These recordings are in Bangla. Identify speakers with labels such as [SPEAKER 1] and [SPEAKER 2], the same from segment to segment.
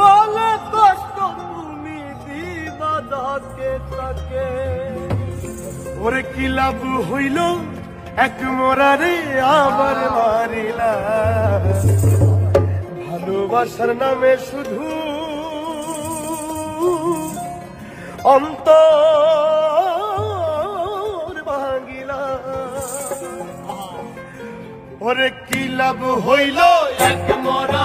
[SPEAKER 1] বলে কষ্ট তুমি কি লাভ হইল? এক মোরারে আবার মারিলা। ভালোবাসার নামে শুধু অন্ত ভাঙিলা। ওরে কি লাভ হইল? এক মোরা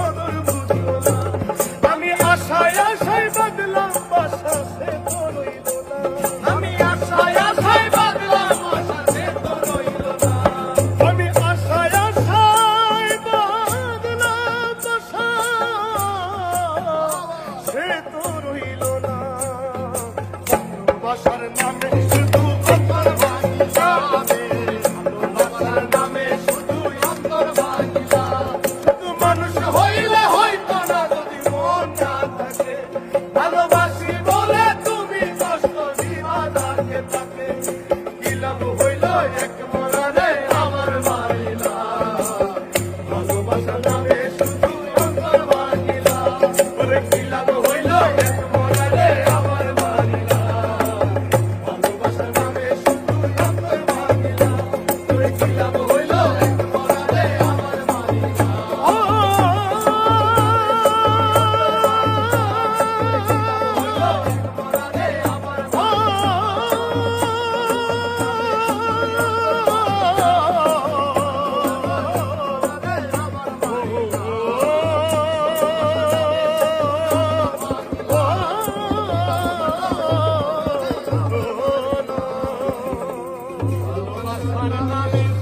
[SPEAKER 1] এক
[SPEAKER 2] Para